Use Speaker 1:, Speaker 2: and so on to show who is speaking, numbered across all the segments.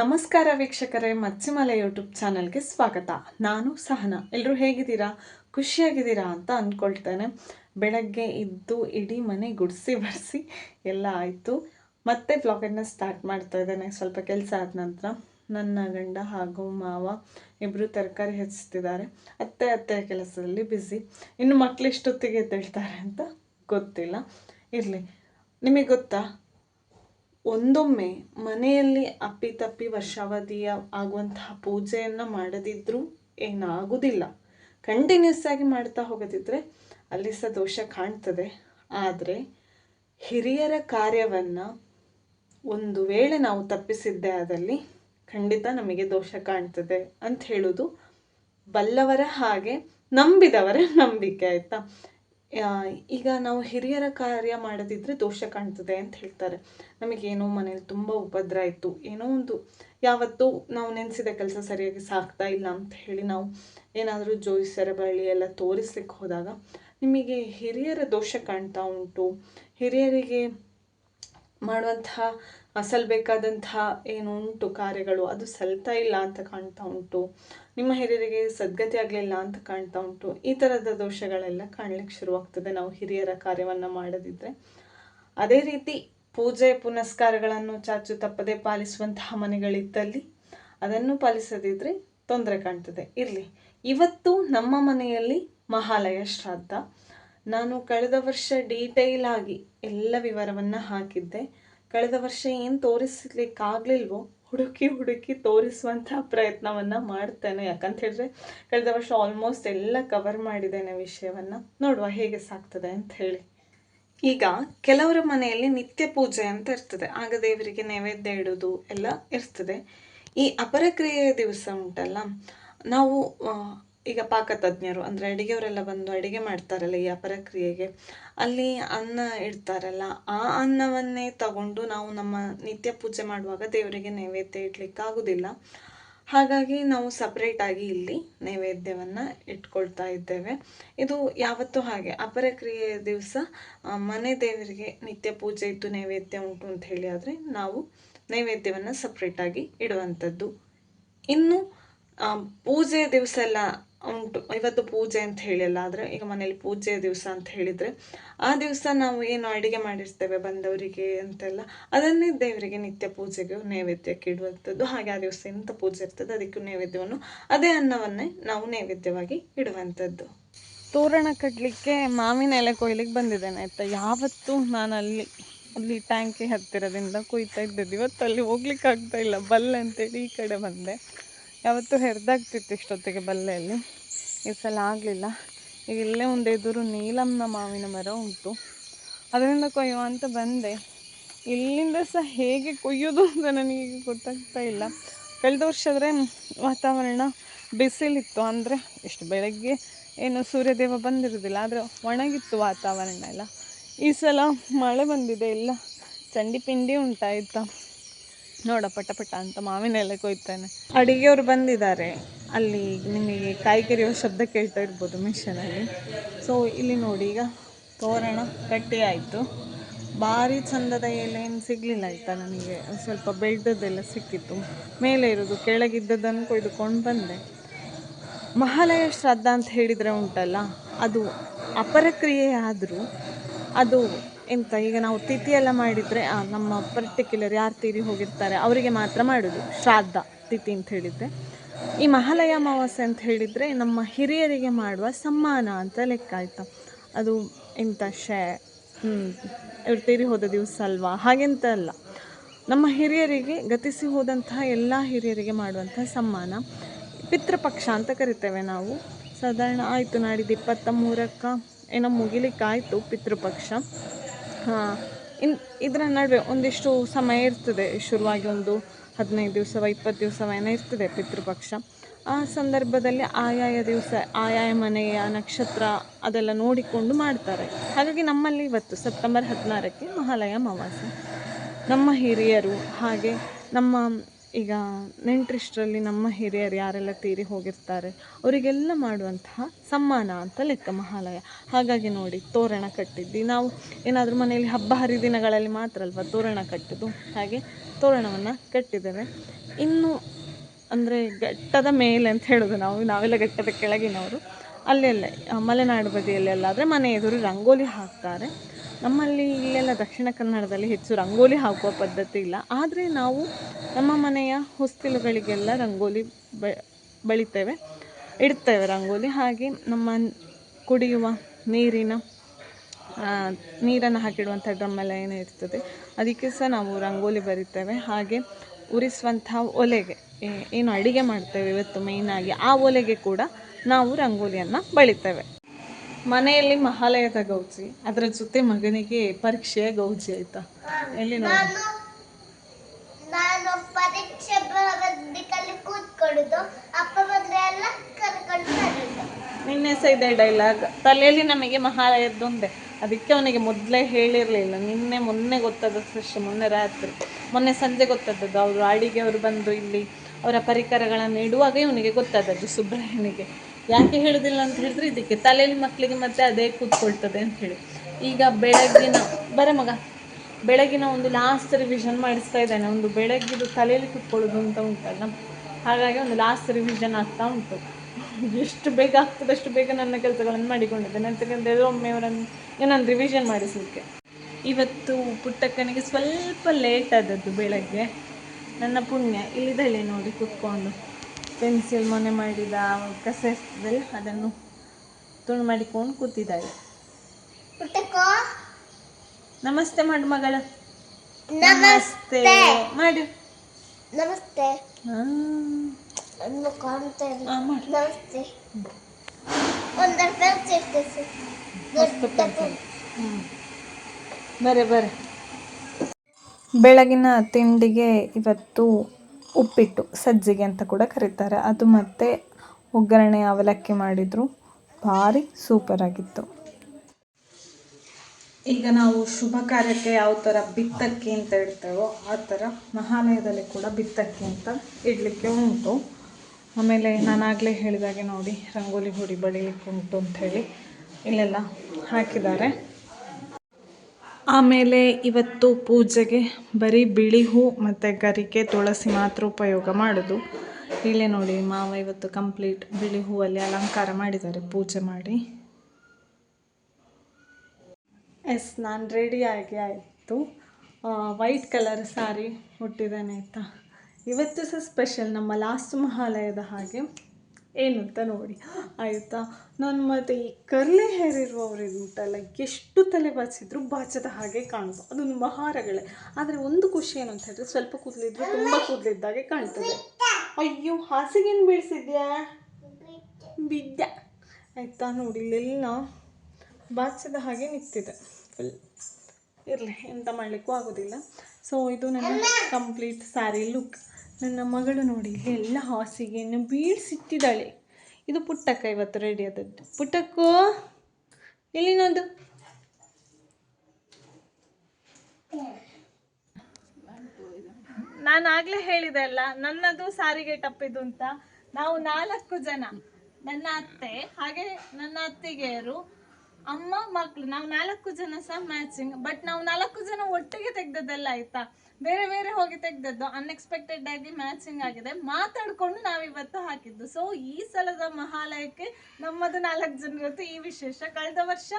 Speaker 1: ನಮಸ್ಕಾರ ವೀಕ್ಷಕರೇ, ಮಚ್ಚಿಮಲೆ ಯೂಟ್ಯೂಬ್ ಚಾನಲ್ಗೆ ಸ್ವಾಗತ. ನಾನು ಸಹನ. ಎಲ್ಲರೂ ಹೇಗಿದ್ದೀರಾ? ಖುಷಿಯಾಗಿದ್ದೀರಾ ಅಂತ ಅಂದ್ಕೊಳ್ತೇನೆ. ಬೆಳಗ್ಗೆ ಇದ್ದು ಇಡೀ ಮನೆ ಗುಡಿಸಿ ಬಡಿಸಿ ಎಲ್ಲ ಆಯಿತು. ಮತ್ತೆ ಬ್ಲಾಗನ್ನು ಸ್ಟಾರ್ಟ್ ಮಾಡ್ತಾ ಇದ್ದೇನೆ. ಸ್ವಲ್ಪ ಕೆಲಸ ಆದ ನಂತರ ನನ್ನ ಗಂಡ ಹಾಗೂ ಮಾವ ಇಬ್ಬರು ತರಕಾರಿ ಹೆಚ್ಚುತ್ತಿದ್ದಾರೆ ಅತ್ತೆ ಅತ್ತೆಯ ಕೆಲಸದಲ್ಲಿ ಬ್ಯುಸಿ ಇನ್ನು ಮಕ್ಕಳು ಎಷ್ಟೊತ್ತಿಗೆ ಎದ್ದೇಳ್ತಾರೆ ಅಂತ ಗೊತ್ತಿಲ್ಲ. ಇರಲಿ. ನಿಮಗೆ ಗೊತ್ತಾ? ಒಂದೊಮ್ಮೆ ಮನೆಯಲ್ಲಿ ಅಪ್ಪಿತಪ್ಪಿ ವರ್ಷಾವಧಿಯ ಆಗುವಂತಹ ಪೂಜೆಯನ್ನು ಮಾಡದಿದ್ರೂ ಏನಾಗುವುದಿಲ್ಲ ಕಂಟಿನ್ಯೂಸ್ ಆಗಿ ಮಾಡ್ತಾ ಹೋಗದಿದ್ರೆ ಅಲ್ಲಿ ಸಹ ದೋಷ ಕಾಣ್ತದೆ. ಆದರೆ ಹಿರಿಯರ ಕಾರ್ಯವನ್ನು ಒಂದು ವೇಳೆ ನಾವು ತಪ್ಪಿಸಿದ್ದೆ ಆದಲ್ಲಿ ಖಂಡಿತ ನಮಗೆ ದೋಷ ಕಾಣ್ತದೆ ಅಂತ ಹೇಳೋದು ಬಲ್ಲವರ ಹಾಗೆ ನಂಬಿದವರ ನಂಬಿಕೆ, ಆಯಿತಾ? ಈಗ ನಾವು ಹಿರಿಯರ ಕಾರ್ಯ ಮಾಡದಿದ್ದರೆ ದೋಷ ಕಾಣ್ತದೆ ಅಂತ ಹೇಳ್ತಾರೆ. ನಮಗೇನೋ ಮನೇಲಿ ತುಂಬ ಉಪದ್ರ ಇತ್ತು ಏನೋ ಒಂದು ಯಾವತ್ತೂ ನಾವು ನೆನೆಸಿದ ಕೆಲಸ ಸರಿಯಾಗಿ ಸಾಗ್ತಾ ಇಲ್ಲ ಅಂತ ಹೇಳಿ ನಾವು ಏನಾದರೂ ಜೋಯಿಸರ ಬಳಿ ಎಲ್ಲ ತೋರಿಸ್ಲಿಕ್ಕೆ ಹೋದಾಗ ನಿಮಗೆ ಹಿರಿಯರ ದೋಷ ಕಾಣ್ತಾ ಉಂಟು? ಹಿರಿಯರಿಗೆ ಮಾಡುವಂತಹ ಸಲ್ಲಬೇಕಾದಂತಹ ಏನು ಉಂಟು ಕಾರ್ಯಗಳು ಅದು ಸಲ್ತಾ ಇಲ್ಲ ಅಂತ ಕಾಣ್ತಾ ಉಂಟು. ನಿಮ್ಮ ಹಿರಿಯರಿಗೆ ಸದ್ಗತಿ ಆಗಲಿಲ್ಲ ಅಂತ ಕಾಣ್ತಾ ಉಂಟು. ಈ ಥರದ ದೋಷಗಳೆಲ್ಲ ಕಾಣ್ಲಿಕ್ಕೆ ಶುರುವಾಗ್ತದೆ ನಾವು ಹಿರಿಯರ ಕಾರ್ಯವನ್ನು ಮಾಡದಿದ್ದರೆ ಅದೇ ರೀತಿ ಪೂಜೆ ಪುನಸ್ಕಾರಗಳನ್ನು ಚಾಚು ತಪ್ಪದೆ ಪಾಲಿಸುವಂತಹ ಮನೆಗಳಿದ್ದಲ್ಲಿ ಅದನ್ನು ಪಾಲಿಸದಿದ್ದರೆ ತೊಂದರೆ ಕಾಣ್ತದೆ. ಇರಲಿ. ಇವತ್ತು ನಮ್ಮ ಮನೆಯಲ್ಲಿ ಮಹಾಲಯ ಶ್ರಾದ್ದ. ನಾನು ಕಳೆದ ವರ್ಷ ಡೀಟೇಲ್ ಆಗಿ ಎಲ್ಲ ವಿವರವನ್ನು ಹಾಕಿದ್ದೆ. ಕಳೆದ ವರ್ಷ ಏನು ತೋರಿಸ್ಲಿಕ್ಕಾಗಲಿಲ್ವೋ ಹುಡುಕಿ ಹುಡುಕಿ ತೋರಿಸುವಂಥ ಪ್ರಯತ್ನವನ್ನು ಮಾಡ್ತೇನೆ. ಯಾಕಂತ ಹೇಳಿದ್ರೆ ಕಳೆದ ವರ್ಷ ಆಲ್ಮೋಸ್ಟ್ ಎಲ್ಲ ಕವರ್ ಮಾಡಿದ್ದೇನೆ ವಿಷಯವನ್ನು. ನೋಡುವ ಹೇಗೆ ಸಾಕ್ತದೆ ಅಂತ ಹೇಳಿ. ಈಗ ಕೆಲವರ ಮನೆಯಲ್ಲಿ ನಿತ್ಯ ಪೂಜೆ ಅಂತ ಇರ್ತದೆ. ಆಗ ದೇವರಿಗೆ ನೈವೇದ್ಯ ಇಡೋದು ಎಲ್ಲ ಇರ್ತದೆ. ಈ ಅಪರಕ್ರಿಯೆಯ ದಿವಸ ಉಂಟಲ್ಲ. ನಾವು ಈಗ ಪಾಕತಜ್ಞರು ಅಂದರೆ ಅಡುಗೆಯವರೆಲ್ಲ ಬಂದು ಅಡುಗೆ ಮಾಡ್ತಾರಲ್ಲ ಈ ಅಪರಕ್ರಿಯೆಗೆ ಅಲ್ಲಿ ಅನ್ನ ಇಡ್ತಾರಲ್ಲ, ಆ ಅನ್ನವನ್ನೇ ತಗೊಂಡು ನಾವು ನಮ್ಮ ನಿತ್ಯ ಪೂಜೆ ಮಾಡುವಾಗ ದೇವರಿಗೆ ನೈವೇದ್ಯ ಇಡ್ಲಿಕ್ಕಾಗೋದಿಲ್ಲ ಹಾಗಾಗಿ ನಾವು ಸಪ್ರೇಟಾಗಿ ಇಲ್ಲಿ ನೈವೇದ್ಯವನ್ನು ಇಟ್ಕೊಳ್ತಾ ಇದ್ದೇವೆ. ಇದು ಯಾವತ್ತೂ ಹಾಗೆ. ಅಪರಕ್ರಿಯೆ ದಿವಸ ಮನೆ ದೇವರಿಗೆ ನಿತ್ಯ ಪೂಜೆ ಇದ್ದು ನೈವೇದ್ಯ ಉಂಟು ಅಂತ ಹೇಳಿ ಆದರೆ ನಾವು ನೈವೇದ್ಯವನ್ನು ಸಪ್ರೇಟಾಗಿ ಇಡುವಂಥದ್ದು ಇನ್ನು ಪೂಜೆ ದಿವಸ ಎಲ್ಲ ಉಂಟು. ಇವತ್ತು ಪೂಜೆ ಅಂತ ಹೇಳಿಲ್ಲ, ಆದರೆ ಈಗ ಮನೇಲಿ ಪೂಜೆಯ ದಿವಸ ಅಂತ ಹೇಳಿದರೆ ಆ ದಿವಸ ನಾವು ಏನು ಅಡುಗೆ ಮಾಡಿರ್ತೇವೆ ಬಂದವರಿಗೆ ಅಂತೆಲ್ಲ, ಅದನ್ನೇ ದೇವರಿಗೆ ನಿತ್ಯ ಪೂಜೆಗೆ ನೈವೇದ್ಯಕ್ಕೆ ಇಡುವಂಥದ್ದು. ಹಾಗೆ ಆ ದಿವಸ ಎಂಥ ಪೂಜೆ ಇರ್ತದೆ ಅದಕ್ಕೂ ನೈವೇದ್ಯವನ್ನು, ಅದೇ ಅನ್ನವನ್ನೇ ನಾವು ನೈವೇದ್ಯವಾಗಿ ಇಡುವಂಥದ್ದು. ತೋರಣ ಕಟ್ಟಲಿಕ್ಕೆ ಮಾವಿನ ಎಲೆ ಕೊಯ್ಲಿಕ್ಕೆ ಬಂದಿದ್ದೇನೆ. ಆಯಿತಾ? ಯಾವತ್ತೂ ನಾನು ಅಲ್ಲಿ ಅಲ್ಲಿ ಟ್ಯಾಂಕಿ ಹತ್ತಿರದಿಂದ ಕುಯ್ತಾ ಇದ್ದದ್ದು. ಇವತ್ತು ಅಲ್ಲಿ ಹೋಗ್ಲಿಕ್ಕೆ ಆಗ್ತಾ ಇಲ್ಲ. ಬಲ್ಲ ಅಂತೇಳಿ ಈ ಕಡೆ ಬಂದೆ. ಯಾವತ್ತೂ ಹೆರ್ದಾಗ್ತಿತ್ತು ಇಷ್ಟೊತ್ತಿಗೆ ಬಲ್ಲೆಯಲ್ಲಿ. ಈ ಸಲ ಆಗಲಿಲ್ಲ. ಈಗ ಇಲ್ಲೇ ಒಂದು ಎದುರು ನೀಲಂನ ಮಾವಿನ ಮರ ಉಂಟು. ಅದರಿಂದ ಕೊಯ್ಯುವ ಅಂತ ಬಂದೆ. ಇಲ್ಲಿಂದ ಸಹ ಹೇಗೆ ಕೊಯ್ಯೋದು ಅಂತ ನನಗೆ ಗೊತ್ತಾಗ್ತಾ ಇಲ್ಲ. ಕಳೆದ ವರ್ಷ ಆದರೆ ವಾತಾವರಣ ಬಿಸಿಲಿತ್ತು. ಅಂದರೆ ಎಷ್ಟು ಬೆಳಗ್ಗೆ ಏನು ಸೂರ್ಯದೇವ ಬಂದಿರೋದಿಲ್ಲ ಆದರೆ ಒಣಗಿತ್ತು ವಾತಾವರಣ ಎಲ್ಲ. ಈ ಸಲ ಮಳೆ ಬಂದಿದೆ. ಇಲ್ಲ, ಚಂಡಿ ಪಿಂಡಿ ಉಂಟಾಯ್ತಾ? ನೋಡ, ಪಟ ಪಟ ಅಂತ ಮಾವಿನ ಎಲೆ ಕೊಯ್ತಾನೆ. ಅಡಿಗೆಯವರು ಬಂದಿದ್ದಾರೆ. ಅಲ್ಲಿ ನಿಮಗೆ ಕಾಯಿ ಕೆರೆಯುವ ಶಬ್ದ ಕೇಳ್ತಾ ಇರ್ಬೋದು ಮಿಷನಲ್ಲಿ ಸೊ ಇಲ್ಲಿ ನೋಡಿ, ಈಗ ತೋರಣ ಕಟ್ಟಿಯಾಯಿತು ಆಯಿತು. ಭಾರಿ ಚಂದದ ಎಲೆ ಏನು ಸಿಗಲಿಲ್ಲ ಆಯಿತಾ ನನಗೆ ಸ್ವಲ್ಪ ಬೆಳ್ದದ್ದೆಲ್ಲ ಸಿಕ್ಕಿತ್ತು. ಮೇಲೆ ಇರೋದು ಕೆಳಗಿದ್ದದನ್ನು ಕೊಯ್ದುಕೊಂಡು ಬಂದೆ. ಮಹಾಲಯ ಶ್ರದ್ಧಾ ಅಂತ ಹೇಳಿದರೆ ಉಂಟಲ್ಲ, ಅದು ಅಪರಕ್ರಿಯೆ ಆದರೂ ಅದು ಎಂತ ಈಗ ನಾವು ತಿಥಿ ಎಲ್ಲ ಮಾಡಿದರೆ ನಮ್ಮ ಪರ್ಟಿಕ್ಯುಲರ್ ಯಾರು ತೀರಿ ಹೋಗಿರ್ತಾರೆ ಅವರಿಗೆ ಮಾತ್ರ ಮಾಡೋದು, ಶ್ರಾದ್ದ ತಿಥಿ ಅಂತ ಹೇಳಿದರೆ. ಈ ಮಹಾಲಯ ಅಮಾವಾಸ್ಯೆ ಅಂತ ಹೇಳಿದರೆ ನಮ್ಮ ಹಿರಿಯರಿಗೆ ಮಾಡುವ ಸಮ್ಮಾನ ಅಂತ ಲೆಕ್ಕ ಆಯ್ತಾ. ಅದು ಎಂತ ಶೇ ಇವ್ರು ತೀರಿ ಹೋದ ದಿವಸ ಅಲ್ವಾ? ಹಾಗೆಂತ ಅಲ್ಲ. ನಮ್ಮ ಹಿರಿಯರಿಗೆ, ಗತಿಸಿ ಹೋದಂತಹ ಎಲ್ಲ ಹಿರಿಯರಿಗೆ ಮಾಡುವಂತಹ ಸಮ್ಮಾನ. ಪಿತೃಪಕ್ಷ ಅಂತ ಕರಿತೇವೆ ನಾವು. ಸಾಧಾರಣ ಆಯಿತು ನಾಡಿದ್ದು ಇಪ್ಪತ್ತ ಮೂರಕ್ಕೆ ಏನೋ ಮುಗಿಲಿಕ್ಕಾಯಿತು ಪಿತೃಪಕ್ಷ. ಹಾಂ. ಇನ್ ಇದರ ನಡುವೆ ಒಂದಿಷ್ಟು ಸಮಯ ಇರ್ತದೆ. ಶುರುವಾಗಿ ಒಂದು ಹದಿನೈದು ದಿವಸವ ಇಪ್ಪತ್ತು ದಿವಸವ ಏನೋ ಇರ್ತದೆ ಪಿತೃಪಕ್ಷ. ಆ ಸಂದರ್ಭದಲ್ಲಿ ಆಯಾಯ ದಿವಸ, ಆಯಾಯ ಮನೆಯ ನಕ್ಷತ್ರ ಅದೆಲ್ಲ ನೋಡಿಕೊಂಡು ಮಾಡ್ತಾರೆ. ಹಾಗಾಗಿ ನಮ್ಮಲ್ಲಿ ಇವತ್ತು ಸೆಪ್ಟೆಂಬರ್ ಹದಿನಾರಕ್ಕೆ ಮಹಾಲಯ ಅಮಾವಾಸ್ಯೆ. ನಮ್ಮ ಹಿರಿಯರು ಹಾಗೆ ನಮ್ಮ ಈಗ ನೆಂಟರಿಷ್ಟರಲ್ಲಿ ನಮ್ಮ ಹಿರಿಯರು ಯಾರೆಲ್ಲ ತೀರಿ ಹೋಗಿರ್ತಾರೆ, ಅವರಿಗೆಲ್ಲ ಮಾಡುವಂತಹ ಸಮ್ಮಾನ ಅಂತ ಲೆಕ್ಕ ಮಹಾಲಯ. ಹಾಗಾಗಿ ನೋಡಿ, ತೋರಣ ಕಟ್ಟಿದ್ದು. ನಾವು ಏನಾದರೂ ಮನೆಯಲ್ಲಿ ಹಬ್ಬ ಹರಿದಿನಗಳಲ್ಲಿ ಮಾತ್ರ ಅಲ್ವಾ ತೋರಣ ಕಟ್ಟಿದ್ದು? ಹಾಗೆ ತೋರಣವನ್ನು ಕಟ್ಟಿದ್ದೇವೆ. ಇನ್ನು ಅಂದರೆ ಘಟ್ಟದ ಮೇಲೆ ಅಂತ ಹೇಳೋದು ನಾವು, ನಾವೆಲ್ಲ ಘಟ್ಟದ ಕೆಳಗಿನವರು. ಅಲ್ಲೆಲ್ಲ, ಮಲೆನಾಡು ಬದಿಯಲ್ಲೆಲ್ಲ ಆದರೆ ಮನೆ ಎದುರು ರಂಗೋಲಿ ಹಾಕ್ತಾರೆ. ನಮ್ಮಲ್ಲಿ ಇಲ್ಲೆಲ್ಲ ದಕ್ಷಿಣ ಕನ್ನಡದಲ್ಲಿ ಹೆಚ್ಚು ರಂಗೋಲಿ ಹಾಕುವ ಪದ್ಧತಿ ಇಲ್ಲ. ಆದರೆ ನಾವು ನಮ್ಮ ಮನೆಯ ಹೊಸ್ತಿಲುಗಳಿಗೆಲ್ಲ ರಂಗೋಲಿ ಬ, ಬಳಿತೇವೆ, ಇಡ್ತೇವೆ ರಂಗೋಲಿ. ಹಾಗೆ ನಮ್ಮ ಕುಡಿಯುವ ನೀರಿನ ನೀರನ್ನು ಹಾಕಿಡುವಂಥ ಡ್ರಮ್ ಎಲ್ಲ ಏನು ಇರ್ತದೆ, ಅದಕ್ಕೆ ಸಹ ನಾವು ರಂಗೋಲಿ ಬರಿತೇವೆ. ಹಾಗೆ ಉರಿಸುವಂಥ ಒಲೆಗೆ ಏನು ಅಡುಗೆ ಮಾಡ್ತೇವೆ ಇವತ್ತು ಮೇಯ್ನಾಗಿ ಆ ಒಲೆಗೆ ಕೂಡ ನಾವು ರಂಗೋಲಿಯನ್ನು ಬಳಿತೇವೆ. ಮನೆಯಲ್ಲಿ ಮಹಾಲಯದ ಗೌಜಿ ಅದರ ಜೊತೆ ಮಗನಿಗೆ ಪರೀಕ್ಷೆಯ ಗೌಜಿ ಆಯ್ತಾ? ಎಲ್ಲಿ
Speaker 2: ನಾನು ನಾನು ಪರೀಕ್ಷೆ ಬರಬೇಕಲ್ಲಿ ಕೂತ್ಕೊಳ್ಳುದು ಅಪ್ಪ ಬಂದ್ರೆ ಎಲ್ಲ ಕರ್ಕೊಂಡು ಬರುದು.
Speaker 1: ನಿನ್ನೆ ಸಹ ಇದೆ ಡೈಲಾಗ್ ತಲೆಯಲ್ಲಿ ನಮಗೆ ಮಹಾಲಯದ್ದೊಂದೇ. ಅದಕ್ಕೆ ಅವನಿಗೆ ಮೊದಲೇ ಹೇಳಿರಲಿಲ್ಲ. ನಿನ್ನೆ ಮೊನ್ನೆ ಗೊತ್ತಾದಷ್ಟು ಮೊನ್ನೆ ರಾತ್ರಿ. ಮೊನ್ನೆ ಸಂಜೆ ಗೊತ್ತಾದದ್ದು. ಅವರು ಆಡಿಗೆ ಅವರು ಬಂದು ಇಲ್ಲಿ ಅವರ ಪರಿಕರಗಳನ್ನು ಇಡುವಾಗ ಇವನಿಗೆ ಗೊತ್ತಾದದ್ದು ಸುಬ್ರಹ್ಮಣ್ಯನಿಗೆ. ಯಾಕೆ ಹೇಳುದಿಲ್ಲ ಅಂತ ಹೇಳಿದ್ರೆ ಇದಕ್ಕೆ ತಲೆಯಲ್ಲಿ ಮಕ್ಕಳಿಗೆ ಮತ್ತೆ ಅದೇ ಕೂತ್ಕೊಳ್ತದೆ ಅಂತ ಹೇಳಿ. ಈಗ ಬೆಳಗ್ಗಿನ, ಬರ ಮಗ. ಬೆಳಗಿನ ಒಂದು ಲಾಸ್ಟ್ ರಿವಿಷನ್ ಮಾಡಿಸ್ತಾ ಇದ್ದಾನೆ. ಒಂದು ಬೆಳಗ್ಗಿದು ತಲೆಯಲ್ಲಿ ಕೂತ್ಕೊಳ್ಳೋದು ಅಂತ ಉಂಟಲ್ಲ. ಹಾಗಾಗಿ ಒಂದು ಲಾಸ್ಟ್ ರಿವಿಷನ್ ಆಗ್ತಾ ಉಂಟು. ಎಷ್ಟು ಬೇಗ ಆಗ್ತದೆ, ಅಷ್ಟು ಬೇಗ ನನ್ನ ಕೆಲಸಗಳನ್ನು ಮಾಡಿಕೊಂಡಿದ್ದೇನೆ ಎಲ್ಲ ಒಮ್ಮೆ ಅವರನ್ನು ಏನೊಂದು ರಿವಿಷನ್ ಮಾಡಿಸಲಿಕ್ಕೆ. ಇವತ್ತು ಪುಟ್ಟಕ್ಕನಿಗೆ ಸ್ವಲ್ಪ ಲೇಟ್ ಆದದ್ದು ಬೆಳಗ್ಗೆ. ನನ್ನ ಪುಣ್ಯ, ಇಲ್ಲಿದ್ದಾಳೆ ನೋಡಿ ಕೂತ್ಕೊಂಡು. ಪೆನ್ಸಿಲ್ ಮೊನೆ ಮಾಡಿದ ಕಸ ಇರ್ತದಲ್ಲ ಅದನ್ನು ತುಂಡು ಮಾಡಿಕೊಂಡು ಕೂತಿದ್ದಾಳೆ. ನಮಸ್ತೆ ಮಾಡು ಮಗಳ.
Speaker 2: ನಮಸ್ತೆ.
Speaker 1: ಮಾಡು.
Speaker 2: ನಮಸ್ತೆ. ನಮಸ್ತೆ. ಒಂದರ ಪೆನ್ಸ್ ಇರ್ತದೆ
Speaker 1: ಮಸ್ತ್ ಪೆನ್ಸಿಲ್. ಹ್ಞೂ ಬರೆ ಬರೆ. ಬೆಳಗಿನ ತಿಂಡಿಗೆ ಇವತ್ತು ಉಪ್ಪಿಟ್ಟು, ಸಜ್ಜಿಗೆ ಅಂತ ಕೂಡ ಕರೀತಾರೆ. ಅದು ಮತ್ತು ಒಗ್ಗರಣೆ ಅವಲಕ್ಕಿ ಮಾಡಿದರು. ಭಾರಿ ಸೂಪರ್ ಆಗಿತ್ತು. ಈಗ ನಾವು ಶುಭ ಕಾರ್ಯಕ್ಕೆ ಯಾವ ಥರ ಬಿತ್ತಕ್ಕಿ ಅಂತ ಇಡ್ತೇವೋ ಆ ಥರ ಮಹಾಲಯದಲ್ಲಿ ಕೂಡ ಬಿತ್ತಕ್ಕಿ ಅಂತ ಇಡಲಿಕ್ಕೆ ಉಂಟು. ಆಮೇಲೆ ನಾನಾಗಲೇ ಹೇಳಿದಾಗೆ ನೋಡಿ, ರಂಗೋಲಿ ಹುಡಿ ಬಳಿಲಿಕ್ಕೆ ಉಂಟು ಅಂಥೇಳಿ ಇಲ್ಲೆಲ್ಲ ಹಾಕಿದ್ದಾರೆ. ಆಮೇಲೆ ಇವತ್ತು ಪೂಜೆಗೆ ಬರೀ ಬಿಳಿ ಹೂ ಮತ್ತು ಗರಿಕೆ, ತುಳಸಿ ಮಾತ್ರ ಉಪಯೋಗ ಮಾಡೋದು. ಇಲ್ಲೇ ನೋಡಿ, ಮಾವ ಇವತ್ತು ಕಂಪ್ಲೀಟ್ ಬಿಳಿ ಹೂವಲ್ಲಿ ಅಲಂಕಾರ ಮಾಡಿದ್ದಾರೆ, ಪೂಜೆ ಮಾಡಿ. ಎಸ್ ನಾನು ರೆಡಿ ಆಗಿ ಆಯಿತು. ವೈಟ್ ಕಲರ್ ಸಾರಿ ಹುಟ್ಟಿದ್ದೇನೆ ಆಯಿತಾ? ಇವತ್ತು ಸಹ ಸ್ಪೆಷಲ್ ನಮ್ಮ ಲಾಸ್ಟ್ ಮಹಾಲಯದ ಹಾಗೆ. ಏನು ಅಂತ ನೋಡಿ. ಆಯಿತಾ? ನಾನು ಮತ್ತು ಈ ಕರ್ಲೆ ಹೇರ್ ಇರುವವರು ಎಷ್ಟು ತಲೆ ಬಾಚಿದ್ರು ಬಾಚದ ಹಾಗೆ ಕಾಣ್ತು. ಅದೊಂದು ಮಹಾರಗಳೇ. ಆದರೆ ಒಂದು ಖುಷಿ ಏನು ಅಂತ ಹೇಳಿದ್ರೆ ಸ್ವಲ್ಪ ಕೂದಲಿದ್ರು ತುಂಬ ಕೂದಲಿದ್ದಾಗೆ ಕಾಣ್ತದೆ. ಅಯ್ಯೋ, ಹಾಸಿಗೆನು ಬೀಳಿಸಿದ್ಯಾ? ಬಿದ್ದ ಆಯಿತಾ ನೋಡಿ ಇಲ್ಲೆಲ್ಲ ಬಾಚದ ಹಾಗೆ ನಿಂತಿದೆ. ಫುಲ್ ಇರಲಿ, ಎಂತ ಮಾಡಲಿಕ್ಕೂ ಆಗೋದಿಲ್ಲ. ಸೊ ಇದು ನನ್ನ ಕಂಪ್ಲೀಟ್ ಸ್ಯಾರಿ ಲುಕ್ ನನ್ನ ಮಗಳು ನೋಡಿ ಎಲ್ಲ ಹಾಸಿಗೆಯನ್ನು ಬೀಳ್ಸಿಟ್ಟಿದ್ದಾಳೆ. ಇದು ಪುಟ್ಟಕ್ಕ ಇವತ್ತು ರೆಡಿ ಆದದ್ದು. ಪುಟ್ಟಕ್ಕೋ, ಎಲ್ಲಿನದು? ನಾನು ಆಗ್ಲೇ ಹೇಳಿದೆ ಅಲ್ಲ, ನನ್ನದು ಸಾರಿಗೆ ತಪ್ಪಿದ್ದು ಅಂತ. ನಾವು ನಾಲ್ಕು ಜನ, ನನ್ನ ಅತ್ತೆ, ಹಾಗೆ ನನ್ನ ಅತ್ತಿಗೆಯರು, ಅಮ್ಮ ಮಕ್ಕಳು ನಾವು ನಾಲ್ಕು ಜನ ಸಹ ಮ್ಯಾಚಿಂಗ್ ಬಟ್ ನಾವು ನಾಲ್ಕು ಜನ ಒಟ್ಟಿಗೆ ತೆಗ್ದದ್ದೆಲ್ಲ ಆಯ್ತಾ? ಬೇರೆ ಬೇರೆ ಹೋಗಿ ತೆಗ್ದದ್ದು ಅನ್ಎಕ್ಸ್ಪೆಕ್ಟೆಡ್ ಆಗಿ ಮ್ಯಾಚಿಂಗ್ ಆಗಿದೆ. ಮಾತಾಡ್ಕೊಂಡು ನಾವಿವತ್ತು ಹಾಕಿದ್ದು. ಸೊ ಈ ಸಲದ ಮಹಾಲಯಕ್ಕೆ ನಮ್ಮದು ನಾಲ್ಕು ಜನ ಇವತ್ತು ಈ ವಿಶೇಷ. ಕಳೆದ ವರ್ಷ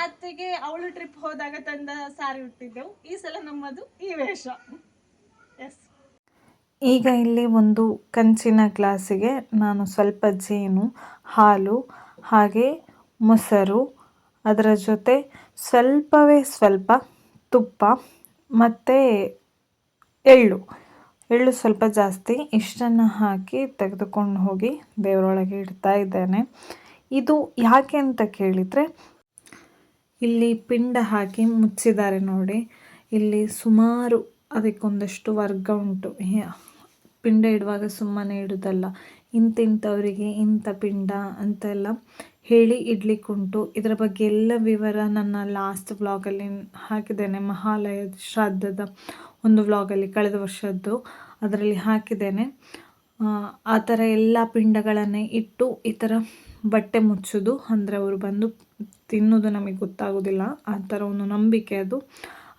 Speaker 1: ಆತಿಗೆ ಅವಳು ಟ್ರಿಪ್ ಹೋದಾಗ ತಂದ ಸಾರಿ ಹುಟ್ಟಿದ್ದೆವು ಈ ಸಲ ನಮ್ಮದು ಈ ವೇಷ. ಎಸ್ ಈಗ ಇಲ್ಲಿ ಒಂದು ಕಂಚಿನ ಗ್ಲಾಸಿಗೆ ನಾನು ಸ್ವಲ್ಪ ಜೇನು, ಹಾಲು, ಹಾಗೆ ಮೊಸರು, ಅದರ ಜೊತೆ ಸ್ವಲ್ಪವೇ ಸ್ವಲ್ಪ ತುಪ್ಪ, ಮತ್ತು ಎಳ್ಳು. ಎಳ್ಳು ಸ್ವಲ್ಪ ಜಾಸ್ತಿ. ಇಷ್ಟನ್ನು ಹಾಕಿ ತೆಗೆದುಕೊಂಡು ಹೋಗಿ ದೇವರೊಳಗೆ ಇಡ್ತಾ ಇದ್ದೇನೆ. ಇದು ಯಾಕೆ ಅಂತ ಕೇಳಿದರೆ, ಇಲ್ಲಿ ಪಿಂಡ ಹಾಕಿ ಮುಚ್ಚಿದ್ದಾರೆ ನೋಡಿ. ಇಲ್ಲಿ ಸುಮಾರು ಅದಕ್ಕೊಂದಷ್ಟು ವರ್ಗ ಉಂಟು. ಪಿಂಡ ಇಡುವಾಗ ಸುಮ್ಮನೆ ಇಡೋದಲ್ಲ. ಇಂತಿಂಥವರಿಗೆ ಇಂಥ ಪಿಂಡ ಅಂತೆಲ್ಲ ಹೇಳಿ ಇಡ್ಲಿಕ್ಕುಂಟು ಇದರ ಬಗ್ಗೆ ಎಲ್ಲ ವಿವರ ನನ್ನ ಲಾಸ್ಟ್ ಬ್ಲಾಗಲ್ಲಿ ಹಾಕಿದ್ದೇನೆ. ಮಹಾಲಯದ ಶ್ರಾದ್ದದ ಒಂದು ವ್ಲಾಗಲ್ಲಿ ಕಳೆದ ವರ್ಷದ್ದು. ಅದರಲ್ಲಿ ಹಾಕಿದ್ದೇನೆ. ಆ, ಥರ ಎಲ್ಲ ಪಿಂಡಗಳನ್ನೇ ಇಟ್ಟು ಈ ಥರ ಬಟ್ಟೆ ಮುಚ್ಚೋದು. ಅಂದರೆ ಅವರು ಬಂದು ತಿನ್ನೋದು ನಮಗೆ ಗೊತ್ತಾಗೋದಿಲ್ಲ. ಆ ಥರ ಒಂದು ನಂಬಿಕೆ ಅದು.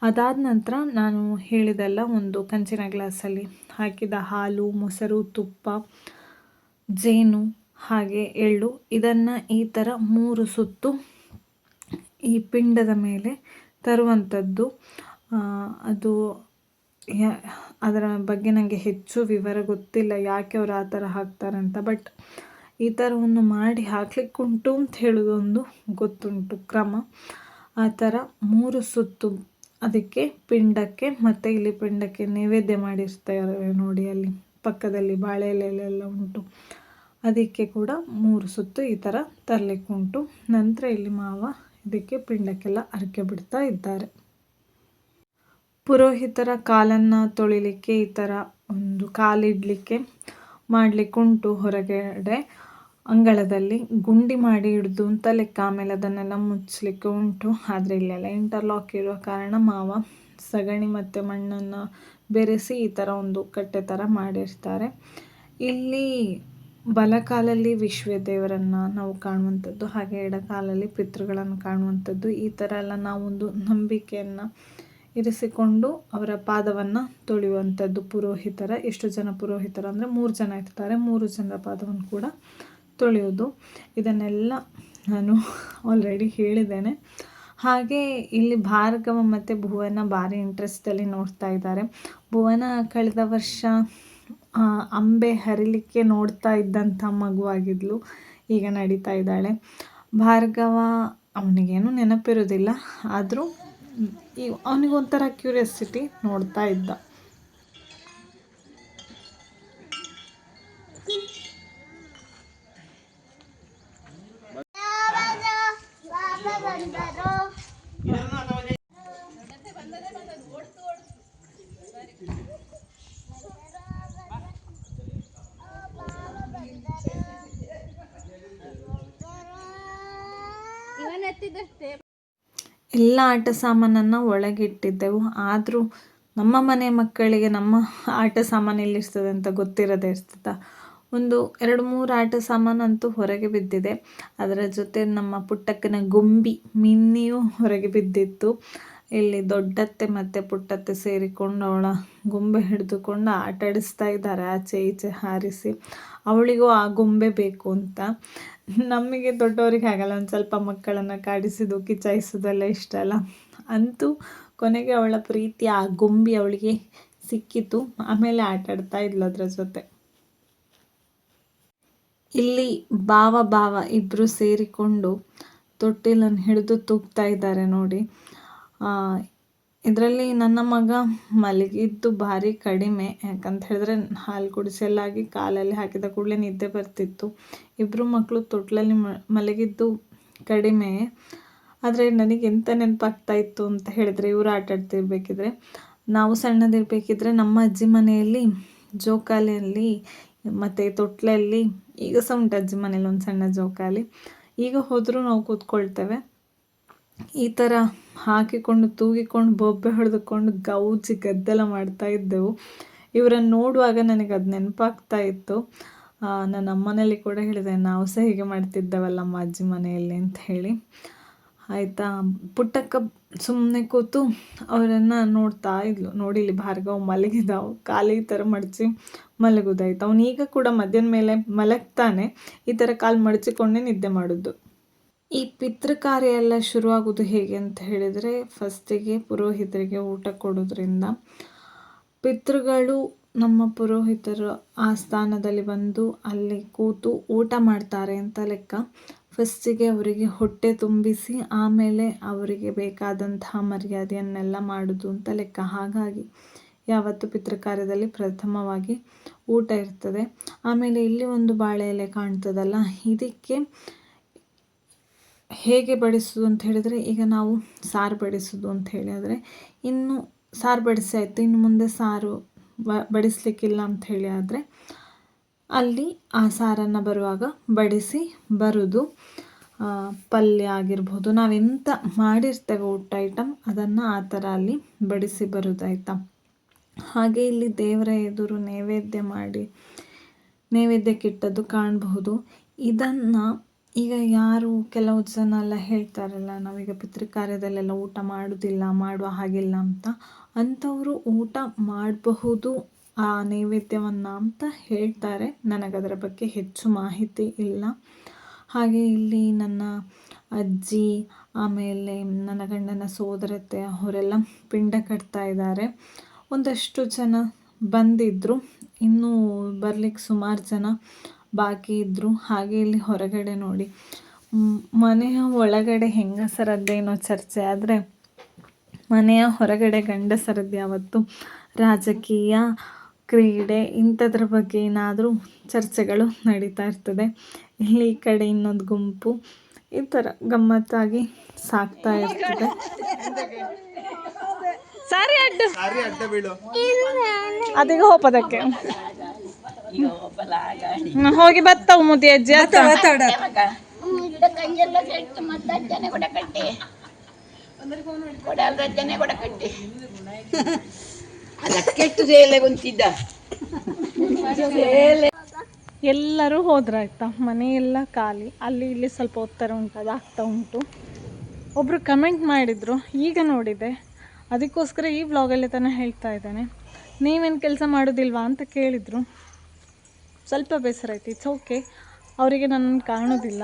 Speaker 1: ಅದಾದ ನಂತರ ನಾನು ಹೇಳಿದೆಲ್ಲ ಒಂದು ಕಂಚಿನ ಗ್ಲಾಸಲ್ಲಿ ಹಾಕಿದ ಹಾಲು ಮೊಸರು ತುಪ್ಪ ಜೇನು ಹಾಗೆ ಎಳ್ಳು. ಇದನ್ನು ಈ ಥರ ಮೂರು ಸುತ್ತು ಈ ಪಿಂಡದ ಮೇಲೆ ತರುವಂಥದ್ದು ಅದು ಯಾ- ಅದರ ಬಗ್ಗೆ ನನಗೆ ಹೆಚ್ಚು ವಿವರ ಗೊತ್ತಿಲ್ಲ. ಯಾಕೆ ಅವ್ರು ಆ ಥರ ಹಾಕ್ತಾರೆ ಅಂತ ಬಟ್ ಈ ಒಂದು ಮಾಡಿ ಹಾಕ್ಲಿಕ್ಕುಂಟು ಅಂತ ಹೇಳೋದೊಂದು ಗೊತ್ತುಂಟು, ಕ್ರಮ. ಆ ಥರ ಮೂರು ಸುತ್ತು ಅದಕ್ಕೆ ಪಿಂಡಕ್ಕೆ ಮತ್ತು ಇಲ್ಲಿ ಪಿಂಡಕ್ಕೆ ನೈವೇದ್ಯ ಮಾಡಿರ್ತಾರೆ ನೋಡಿ ಅಲ್ಲಿ ಪಕ್ಕದಲ್ಲಿ ಬಾಳೆ ಎಲೆಯಲ್ಲೆಲ್ಲ ಉಂಟು. ಅದಕ್ಕೆ ಕೂಡ ಮೂರು ಸುತ್ತು ಈ ಥರ ತರಲಿಕ್ಕುಂಟು. ನಂತರ ಇಲ್ಲಿ ಮಾವ ಇದಕ್ಕೆ ಪಿಂಡಕ್ಕೆಲ್ಲ ಅರಕೆ ಬಿಡ್ತಾ ಇದ್ದಾರೆ. ಪುರೋಹಿತರ ಕಾಲನ್ನು ತೊಳಿಲಿಕ್ಕೆ ಈ ಥರ ಒಂದು ಕಾಲಿಡಲಿಕ್ಕೆ ಮಾಡಲಿಕ್ಕುಂಟು ಹೊರಗಡೆ. ಅಂಗಳದಲ್ಲಿ ಗುಂಡಿ ಮಾಡಿ ಹಿಡ್ದು ಅಂತ ಲೆಕ್ಕ ಆಮೇಲೆ ಅದನ್ನೆಲ್ಲ ಮುಚ್ಚಲಿಕ್ಕೆ ಉಂಟು. ಆದರೆ ಇಲ್ಲೆಲ್ಲ ಇಂಟರ್ಲಾಕ್ ಇರುವ ಕಾರಣ ಮಾವ, ಸಗಣಿ ಮತ್ತು ಮಣ್ಣನ್ನು ಬೆರೆಸಿ ಈ ಥರ ಒಂದು ಕಟ್ಟೆ ಥರ ಮಾಡಿರ್ತಾರೆ. ಇಲ್ಲಿ ಬಲಕಾಲಲ್ಲಿ ವಿಶ್ವ ದೇವರನ್ನು ನಾವು ಕಾಣುವಂಥದ್ದು ಹಾಗೆ ಎಡಕಾಲಲ್ಲಿ ಪಿತೃಗಳನ್ನು ಕಾಣುವಂಥದ್ದು ಈ ಥರ ಎಲ್ಲ ನಾವೊಂದು ನಂಬಿಕೆಯನ್ನು ಇರಿಸಿಕೊಂಡು ಅವರ ಪಾದವನ್ನು ತೊಳೆಯುವಂಥದ್ದು ಪುರೋಹಿತರ, ಎಷ್ಟು ಜನ ಪುರೋಹಿತರು ಅಂದರೆ ಮೂರು ಜನ ಇರ್ತಾರೆ, ಮೂರು ಜನರ ಪಾದವನ್ನು ಕೂಡ ತೊಳೆಯೋದು ಇದನ್ನೆಲ್ಲ ನಾನು ಆಲ್ರೆಡಿ ಹೇಳಿದ್ದೇನೆ. ಹಾಗೆ ಇಲ್ಲಿ ಭಾರ್ಗವ ಮತ್ತು ಭುವನ ಭಾರಿ ಇಂಟ್ರೆಸ್ಟಲ್ಲಿ ನೋಡ್ತಾ ಇದ್ದಾರೆ. ಭುವನ ಕಳೆದ ವರ್ಷ ಅಂಬೆ ಹರಿಲಿಕ್ಕೆ ನೋಡ್ತಾ ಇದ್ದಂಥ ಮಗುವಾಗಿದ್ಲು ಈಗ ನಡೀತಾ ಇದ್ದಾಳೆ. ಭಾರ್ಗವ ಅವನಿಗೇನು ನೆನಪಿರೋದಿಲ್ಲ ಆದರೂ ಈ ಅವನಿಗೊಂಥರ ಕ್ಯೂರಿಯಾಸಿಟಿ ನೋಡ್ತಾ ಇದ್ದ.
Speaker 2: ಇವನ್ ಬಂದರು
Speaker 1: ಎಲ್ಲ ಆಟ ಸಾಮಾನನ್ನು ಒಳಗಿಟ್ಟಿದ್ದೆವು. ಆದರೂ ನಮ್ಮ ಮನೆ ಮಕ್ಕಳಿಗೆ ನಮ್ಮ ಆಟ ಸಾಮಾನು ಎಲ್ಲಿರ್ತದೆ ಅಂತ ಗೊತ್ತಿರದೇ ಇರ್ತದ. ಒಂದು ಎರಡು ಮೂರು ಆಟ ಸಾಮಾನಂತೂ ಹೊರಗೆ ಬಿದ್ದಿದೆ. ಅದರ ಜೊತೆ ನಮ್ಮ ಪುಟ್ಟಕ್ಕನ ಗೊಂಬಿ, ಮಿನ್ನಿಯೂ ಹೊರಗೆ ಬಿದ್ದಿತ್ತು. ಇಲ್ಲಿ ದೊಡ್ಡತ್ತೆ ಮತ್ತು ಪುಟ್ಟತ್ತೆ ಸೇರಿಕೊಂಡು ಅವಳ ಗೊಂಬೆ ಹಿಡಿದುಕೊಂಡು ಆಟಾಡಿಸ್ತಾ ಇದ್ದಾರೆ. ಆಚೆ ಈಚೆ ಹಾರಿಸಿ ಅವಳಿಗೂ ಆ ಗೊಂಬೆ ಬೇಕು ಅಂತ. ನಮಗೆ ದೊಡ್ಡವ್ರಿಗೆ ಆಗಲ್ಲ ಒಂದು ಸ್ವಲ್ಪ ಮಕ್ಕಳನ್ನು ಕಾಡಿಸಿದ್ದು ಕಿಚಾಯಿಸೋದೆಲ್ಲ ಇಷ್ಟ ಅಲ್ಲ. ಅಂತೂ ಕೊನೆಗೆ ಅವಳ ಪ್ರೀತಿ ಆ ಗೊಂಬಿ ಅವಳಿಗೆ ಸಿಕ್ಕಿತು. ಆಮೇಲೆ ಆಟ ಆಡ್ತಾ ಇದ್ಲು ಅದರ ಜೊತೆ. ಇಲ್ಲಿ ಭಾವ ಭಾವ ಇಬ್ಬರು ಸೇರಿಕೊಂಡು ತೊಟ್ಟಿಲನ್ನು ಹಿಡಿದು ತೂಗ್ತಾ ಇದ್ದಾರೆ ನೋಡಿ. ಇದರಲ್ಲಿ ನನ್ನ ಮಗ ಮಲಗಿದ್ದು ಭಾರಿ ಕಡಿಮೆ. ಯಾಕಂತ ಹೇಳಿದ್ರೆ ಹಾಲು ಕುಡಿಸೆಲ್ಲಾಗಿ ಕಾಲಲ್ಲಿ ಹಾಕಿದ ಕೂಡಲೇ ನಿದ್ದೆ ಬರ್ತಿತ್ತು. ಇಬ್ಬರು ಮಕ್ಕಳು ತೊಟ್ಲಲ್ಲಿ ಮಲಗಿದ್ದು ಕಡಿಮೆ. ಆದರೆ ನನಗೆ ಎಂತ ನೆನಪಾಗ್ತಾ ಇತ್ತು ಅಂತ ಹೇಳಿದ್ರೆ ಇವರು ಆಟ ಆಡ್ತಿರ್ಬೇಕಿದ್ರೆ, ನಾವು ಸಣ್ಣದಿರಬೇಕಿದ್ರೆ ನಮ್ಮ ಅಜ್ಜಿ ಮನೆಯಲ್ಲಿ ಜೋಕಾಲಿಯಲ್ಲಿ ಮತ್ತು ತೊಟ್ಲಲ್ಲಿ, ಈಗ ಸಹ ಉಂಟು ಅಜ್ಜಿ ಮನೇಲಿ ಒಂದು ಸಣ್ಣ ಜೋಕಾಲಿ. ಈಗ ಹೋದರೂ ನಾವು ಕೂತ್ಕೊಳ್ತೇವೆ. ಈ ಥರ ಹಾಕಿಕೊಂಡು, ತೂಗಿಕೊಂಡು, ಬೊಬ್ಬೆ ಹೊಡೆದುಕೊಂಡು ಗೌಜಿ ಗದ್ದಲ ಮಾಡ್ತಾ ಇದ್ದೆವು. ಇವರನ್ನು ನೋಡುವಾಗ ನನಗೆ ಅದು ನೆನಪಾಗ್ತಾ ಇತ್ತು. ನನ್ನ ಅಮ್ಮನಲ್ಲಿ ಕೂಡ ಹೇಳಿದೆ, ನಾವು ಸಹ ಹೀಗೆ ಮಾಡ್ತಿದ್ದೆವಲ್ಲಮ್ಮ ಅಜ್ಜಿ ಮನೆಯಲ್ಲಿ ಅಂತ ಹೇಳಿ. ಆಯಿತಾ? ಪುಟ್ಟಕ್ಕ ಸುಮ್ಮನೆ ಕೂತು ಅವರನ್ನು ನೋಡ್ತಾ ಇದ್ಲು. ನೋಡಿ, ಇಲ್ಲಿ ಭಾರ್ಗವ್ ಮಲಗಿದಾವು. ಕಾಲು ಈ ಥರ ಮಡಚಿ ಮಲಗೋದಾಯ್ತು. ಅವನು ಈಗ ಕೂಡ ಮಧ್ಯಾಹ್ನ ಮೇಲೆ ಮಲಗ್ತಾನೆ. ಈ ಥರ ಕಾಲು ಮಡಚಿಕೊಂಡೇ ನಿದ್ದೆ ಮಾಡೋದು ಈ ಪಿತೃಕಾರ್ಯ ಎಲ್ಲ ಶುರುವಾಗೋದು ಹೇಗೆ ಅಂತ ಹೇಳಿದರೆ, ಫಸ್ಟಿಗೆ ಪುರೋಹಿತರಿಗೆ ಊಟ ಕೊಡೋದ್ರಿಂದ ಪಿತೃಗಳು ನಮ್ಮ ಪುರೋಹಿತರು ಆ ಸ್ಥಾನದಲ್ಲಿ ಬಂದು ಅಲ್ಲಿ ಕೂತು ಊಟ ಮಾಡ್ತಾರೆ ಅಂತ ಲೆಕ್ಕ. ಫಸ್ಟಿಗೆ ಅವರಿಗೆ ಹೊಟ್ಟೆ ತುಂಬಿಸಿ ಆಮೇಲೆ ಅವರಿಗೆ ಬೇಕಾದಂತಹ ಮರ್ಯಾದೆಯನ್ನೆಲ್ಲ ಮಾಡೋದು ಅಂತ ಲೆಕ್ಕ. ಹಾಗಾಗಿ ಯಾವತ್ತು ಪಿತೃಕಾರ್ಯದಲ್ಲಿ ಪ್ರಥಮವಾಗಿ ಊಟ ಇರ್ತದೆ. ಆಮೇಲೆ ಇಲ್ಲಿ ಒಂದು ಬಾಳೆ ಎಲೆ ಕಾಣ್ತದಲ್ಲ, ಇದಕ್ಕೆ ಹೇಗೆ ಬಡಿಸೋದು ಅಂತ ಹೇಳಿದರೆ, ಈಗ ನಾವು ಸಾರು ಬಡಿಸೋದು ಅಂತ ಹೇಳಿದರೆ ಇನ್ನು ಸಾರು ಬಡಿಸಿ ಆಯಿತು. ಇನ್ನು ಮುಂದೆ ಸಾರು ಬ, ಬಡಿಸ್ಲಿಕ್ಕಿಲ್ಲ ಅಂತ ಹೇಳಿ ಆದರೆ, ಅಲ್ಲಿ ಆ ಸಾರನ್ನು ಬರುವಾಗ ಬಡಿಸಿ ಬರುದು. ಪಲ್ಯ ಆಗಿರ್ಬೋದು ನಾವೆಂಥ ಮಾಡಿರ್ತೇವೆ ಊಟ ಐಟಮ್ ಅದನ್ನು ಆ ಥರ ಅಲ್ಲಿ ಬಡಿಸಿ ಬರೋದಾಯ್ತಾ ಹಾಗೆ ಇಲ್ಲಿ ದೇವರ ಎದುರು ನೈವೇದ್ಯ ಮಾಡಿ ನೈವೇದ್ಯಕ್ಕಿಟ್ಟದ್ದು ಕಾಣಬಹುದು. ಇದನ್ನು ಈಗ ಯಾರು ಕೆಲವು ಜನ ಎಲ್ಲ ಹೇಳ್ತಾರಲ್ಲ, ನಾವೀಗ ಪಿತೃಕಾರ್ಯದಲ್ಲೆಲ್ಲ ಊಟ ಮಾಡೋದಿಲ್ಲ, ಮಾಡುವ ಹಾಗಿಲ್ಲ ಅಂತ. ಅಂಥವರು ಊಟ ಮಾಡಬಹುದು ಆ ನೈವೇದ್ಯವನ್ನು ಅಂತ ಹೇಳ್ತಾರೆ. ನನಗದರ ಬಗ್ಗೆ ಹೆಚ್ಚು ಮಾಹಿತಿ ಇಲ್ಲ. ಹಾಗೆ ಇಲ್ಲಿ ನನ್ನ ಅಜ್ಜಿ, ಆಮೇಲೆ ನನ್ನ ಗಂಡನ ಸೋದರತೆ ಅವರೆಲ್ಲ ಪಿಂಡ ಕಟ್ತಾ ಇದ್ದಾರೆ. ಒಂದಷ್ಟು ಜನ ಬಂದಿದ್ದರು ಇನ್ನೂ ಬರ್ಲಿಕ್ಕೆ ಸುಮಾರು ಜನ ಬಾಕಿ ಇದ್ದರು ಹಾಗೆ ಇಲ್ಲಿ ಹೊರಗಡೆ ನೋಡಿ. ಮನೆಯ ಒಳಗಡೆ ಹೆಂಗಸರದ್ದೇನೋ ಚರ್ಚೆ ಆದರೆ ಮನೆಯ ಹೊರಗಡೆ ಗಂಡಸರದ್ದು ಯಾವತ್ತು ರಾಜಕೀಯ ಕ್ರೀಡೆ ಇಂಥದ್ರ ಬಗ್ಗೆ ಏನಾದರೂ ಚರ್ಚೆಗಳು ನಡೀತಾ ಇರ್ತದೆ. ಇಲ್ಲಿ ಈ ಕಡೆ ಇನ್ನೊಂದು ಗುಂಪು ಈ ಥರ ಗಮ್ಮತ್ತಾಗಿ ಸಾಕ್ತಾ ಇರ್ತದೆ. ಸಾರಿ ಅಡ್ಡ.
Speaker 3: ಸಾರಿ ಅಡ್ಡ
Speaker 1: ಹ್ಮ್, ಹೋಗಿ ಬತ್ತಾವು ಮುದಿ ಅಜ್ಜಿ ಆತ.
Speaker 2: ಗಿಡ ಕಂಜೆಲ್ಲ ಕೆಟ್ಟು ಮತ್ತೆ ಅಜ್ಜನೆ ಕೂಡ ಕಟ್ಟಿ. ಕೊಡಲ್ರ ಅಜ್ಜನೆ ಕೂಡ ಕಟ್ಟಿ.
Speaker 4: ಅದಕ್ಕೆಷ್ಟು ಸೇಲೆ ಕುಂತಿದ್ದ
Speaker 1: ಎಲ್ಲರೂ ಹೋದ್ರಾಯ್ತಾ ಮನೆಯೆಲ್ಲ ಖಾಲಿ. ಅಲ್ಲಿ ಇಲ್ಲಿ ಸ್ವಲ್ಪ ಒತ್ತರ ಉಂಟು ಅದಾಗ್ತಾ ಉಂಟು. ಒಬ್ರು ಕಮೆಂಟ್ ಮಾಡಿದ್ರು ಈಗ ನೋಡಿದೆ. ಅದಕ್ಕೋಸ್ಕರ ಈ ವ್ಲಾಗಲ್ಲಿ ತನಕ ಹೇಳ್ತಾ ಇದ್ದಾನೆ. ನೀವೇನು ಕೆಲಸ ಮಾಡೋದಿಲ್ವಾ ಅಂತ ಕೇಳಿದರು. ಸ್ವಲ್ಪ ಬೇಸರ ಆಯ್ತು. ಇಟ್ಸ್ ಓಕೆ ಅವರಿಗೆ ನನ್ನ ಕಾಣೋದಿಲ್ಲ.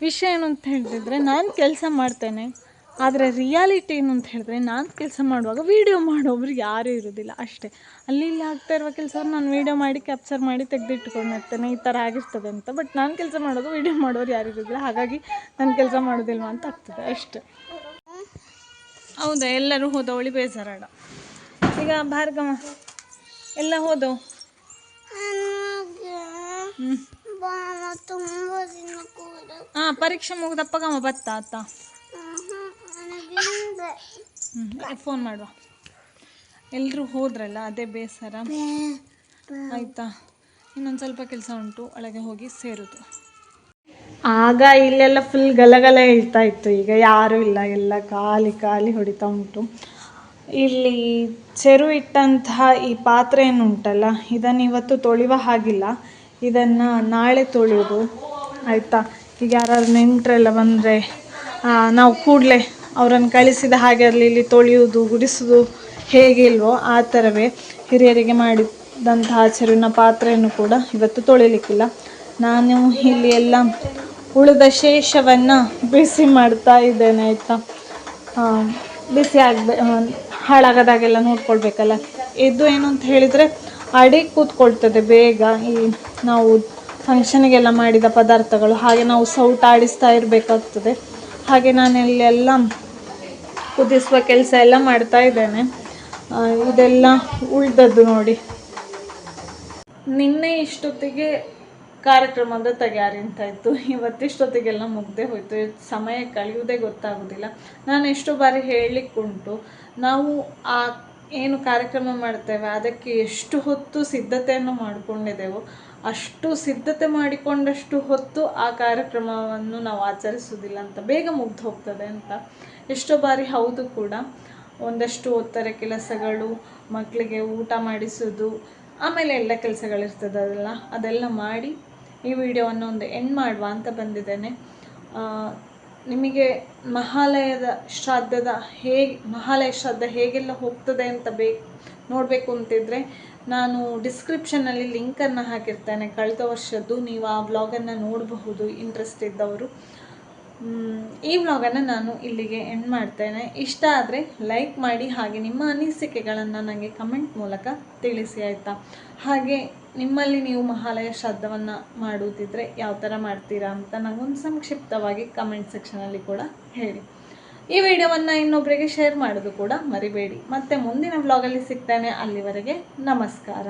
Speaker 1: ವಿಷಯ ಏನು ಅಂತ ಹೇಳಿದ್ರೆ, ನಾನು ಕೆಲಸ ಮಾಡ್ತೇನೆ. ಆದರೆ ರಿಯಾಲಿಟಿ ಏನು ಅಂತ ಹೇಳಿದ್ರೆ, ನಾನು ಕೆಲಸ ಮಾಡುವಾಗ ವೀಡಿಯೋ ಮಾಡೋರು ಯಾರೂ ಇರೋದಿಲ್ಲ. ಅಷ್ಟೇ. ಅಲ್ಲಿ ಇಲ್ಲಿ ಆಗ್ತಾ ಇರುವ ಕೆಲಸ ನಾನು ವೀಡಿಯೋ ಮಾಡಿ ಕ್ಯಾಪ್ಚರ್ ಮಾಡಿ ತೆಗೆದಿಟ್ಕೊಂಡಿರ್ತೇನೆ ಈ ಥರ ಆಗಿರ್ತದೆ ಅಂತ. ಬಟ್ ನಾನು ಕೆಲಸ ಮಾಡೋದು ವೀಡಿಯೋ ಮಾಡೋರು ಯಾರು ಇರೋದಿಲ್ಲ. ಹಾಗಾಗಿ ನಾನು ಕೆಲಸ ಮಾಡೋದಿಲ್ವ ಅಂತ ಆಗ್ತದೆ. ಅಷ್ಟೇ. ಹೌದಾ? ಎಲ್ಲರೂ ಹೋದವಳಿ ಬೇಜಾರಾಡ. ಈಗ ಭಾರ್ಗವ, ಎಲ್ಲ ಹೋದವು ಹಾಂ ಪರೀಕ್ಷೆ ಮುಗಿದಪ್ಪಗಮ್ಮ ಬತ್ತ ಅತ್ತ ಫೋನ್ ಮಾಡುವ. ಎಲ್ಲರೂ ಹೋದ್ರಲ್ಲ ಅದೇ ಬೇಸರ. ಆಯ್ತಾ? ಇನ್ನೊಂದು ಸ್ವಲ್ಪ ಕೆಲಸ ಉಂಟು ಒಳಗೆ ಹೋಗಿ ಸೇರೋದು. ಆಗ ಇಲ್ಲೆಲ್ಲ ಫುಲ್ ಗಲಗಲ ಹೇಳ್ತಾ ಇತ್ತು. ಈಗ ಯಾರೂ ಇಲ್ಲ ಎಲ್ಲ ಖಾಲಿ ಖಾಲಿ ಹೊಡಿತಾ ಉಂಟು. ಇಲ್ಲಿ ಚೆರು ಇಟ್ಟಂತಹ ಈ ಪಾತ್ರೆ ಏನುಂಟಲ್ಲ ಇದನ್ನು ಇವತ್ತು ತೊಳೆಯುವ ಹಾಗಿಲ್ಲ. ಇದನ್ನು ನಾಳೆ ತೊಳೆಯೋದು. ಆಯಿತಾ? ಈಗ ಯಾರಾದ್ರು ನೆಂಟರೆಲ್ಲ ಬಂದರೆ ನಾವು ಕೂಡಲೇ ಅವರನ್ನು ಕಳಿಸಿದ ಹಾಗೆ ಅಲ್ಲಿ ಇಲ್ಲಿ ತೊಳೆಯೋದು, ಗುಡಿಸೋದು ಹೇಗಿಲ್ವೋ ಆ ಥರವೇ ಹಿರಿಯರಿಗೆ ಮಾಡಿದಂತಹ ಚೆರುವಿನ ಪಾತ್ರೆಯನ್ನು ಕೂಡ ಇವತ್ತು ತೊಳಿಲಿಕ್ಕಿಲ್ಲ. ನಾನು ಇಲ್ಲಿ ಎಲ್ಲ ಉಳಿದ ಶೇಷವನ್ನು ಬಿಸಿ ಮಾಡ್ತಾ ಇದ್ದೇನೆ, ಆಯಿತಾ? ಬಿಸಿ ಆಗಬೇ ಹಾಳಾಗದಾಗೆಲ್ಲ ನೋಡ್ಕೊಳ್ಬೇಕಲ್ಲ? ಇದು ಏನು ಅಂತ ಹೇಳಿದರೆ ಅಡಿ ಕೂತ್ಕೊಳ್ತದೆ ಬೇಗ. ಈ ನಾವು ಫಂಕ್ಷನ್ಗೆಲ್ಲ ಮಾಡಿದ ಪದಾರ್ಥಗಳು, ಹಾಗೆ ನಾವು ಸೌಟ ಆಡಿಸ್ತಾ ಇರಬೇಕಾಗ್ತದೆ. ಹಾಗೆ ನಾನು ಇಲ್ಲೆಲ್ಲ ಕುದಿಸುವ ಕೆಲಸ ಎಲ್ಲ ಮಾಡ್ತಾ ಇದ್ದೇನೆ. ಇದೆಲ್ಲ ಉಳ್ದದ್ದು ನೋಡಿ. ನಿನ್ನೆ ಇಷ್ಟೊತ್ತಿಗೆ ಕಾರ್ಯಕ್ರಮದ ತಯಾರಿ ಅಂತ ಇತ್ತು. ಇವತ್ತಿಷ್ಟೊತ್ತಿಗೆಲ್ಲ ಮುಗ್ದೇ ಹೋಯ್ತು. ಸಮಯ ಕಳೆಯುವುದೇ ಗೊತ್ತಾಗೋದಿಲ್ಲ. ನಾನು ಎಷ್ಟೋ ಬಾರಿ ಹೇಳಲಿಕ್ಕುಂಟು ನಾವು ಆ ಏನು ಕಾರ್ಯಕ್ರಮ ಮಾಡ್ತೇವೆ, ಅದಕ್ಕೆ ಎಷ್ಟು ಹೊತ್ತು ಸಿದ್ಧತೆಯನ್ನು ಮಾಡಿಕೊಂಡಿದ್ದೆವೋ ಅಷ್ಟು ಸಿದ್ಧತೆ ಮಾಡಿಕೊಂಡಷ್ಟು ಹೊತ್ತು ಆ ಕಾರ್ಯಕ್ರಮವನ್ನು ನಾವು ಆಚರಿಸೋದಿಲ್ಲ ಅಂತ ಬೇಗ ಮುಗ್ದು ಹೋಗ್ತದೆ ಅಂತ. ಎಷ್ಟೋ ಬಾರಿ ಹೌದು ಕೂಡ. ಒಂದಷ್ಟು ಒತ್ತರ ಕೆಲಸಗಳು ಮಕ್ಕಳಿಗೆ ಊಟ ಮಾಡಿಸೋದು ಆಮೇಲೆ ಎಲ್ಲ ಕೆಲಸಗಳಿರ್ತದಲ್ಲ ಅದೆಲ್ಲ ಮಾಡಿ ಈ ವಿಡಿಯೋವನ್ನು ಒಂದು ಎಂಡ್ ಮಾಡುವ ಅಂತ ಬಂದಿದ್ದೇನೆ. ನಿಮಗೆ ಮಹಾಲಯದ ಶ್ರಾದ್ದದ ಹೇಗೆ, ಮಹಾಲಯ ಶ್ರಾದ್ದ ಹೇಗೆಲ್ಲ ಹೋಗ್ತದೆ ಅಂತ ಬೇ, ನೋಡಬೇಕು ಅಂತಿದ್ರೆ ನಾನು ಡಿಸ್ಕ್ರಿಪ್ಷನಲ್ಲಿ ಲಿಂಕನ್ನು ಹಾಕಿರ್ತೇನೆ. ಕಳೆದ ವರ್ಷದ್ದು ನೀವು ಆ ವ್ಲಾಗನ್ನು ನೋಡಬಹುದು ಇಂಟ್ರೆಸ್ಟ್ ಇದ್ದವರು. ಈ ವ್ಲಾಗನ್ನು ನಾನು ಇಲ್ಲಿಗೆ ಎಂಡ್ ಮಾಡ್ತೇನೆ. ಇಷ್ಟ ಆದರೆ ಲೈಕ್ ಮಾಡಿ, ಹಾಗೆ ನಿಮ್ಮ ಅನಿಸಿಕೆಗಳನ್ನು ನನಗೆ ಕಮೆಂಟ್ ಮೂಲಕ ತಿಳಿಸಿ, ಆಯಿತಾ? ಹಾಗೆ ನಿಮ್ಮಲ್ಲಿ ನೀವು ಮಹಾಲಯ ಶ್ರದ್ಧವನ್ನು ಮಾಡುವುದಿದ್ರೆ ಯಾವ ಥರ ಮಾಡ್ತೀರಾ ಅಂತ ನನಗೊಂದು ಸಂಕ್ಷಿಪ್ತವಾಗಿ ಕಮೆಂಟ್ ಸೆಕ್ಷನಲ್ಲಿ ಕೂಡ ಹೇಳಿ. ಈ ವಿಡಿಯೋವನ್ನು ಇನ್ನೊಬ್ಬರಿಗೆ ಶೇರ್ ಮಾಡೋದು ಕೂಡ ಮರಿಬೇಡಿ. ಮತ್ತೆ ಮುಂದಿನ ವ್ಲಾಗಲ್ಲಿ ಸಿಗ್ತಾನೆ. ಅಲ್ಲಿವರೆಗೆ ನಮಸ್ಕಾರ.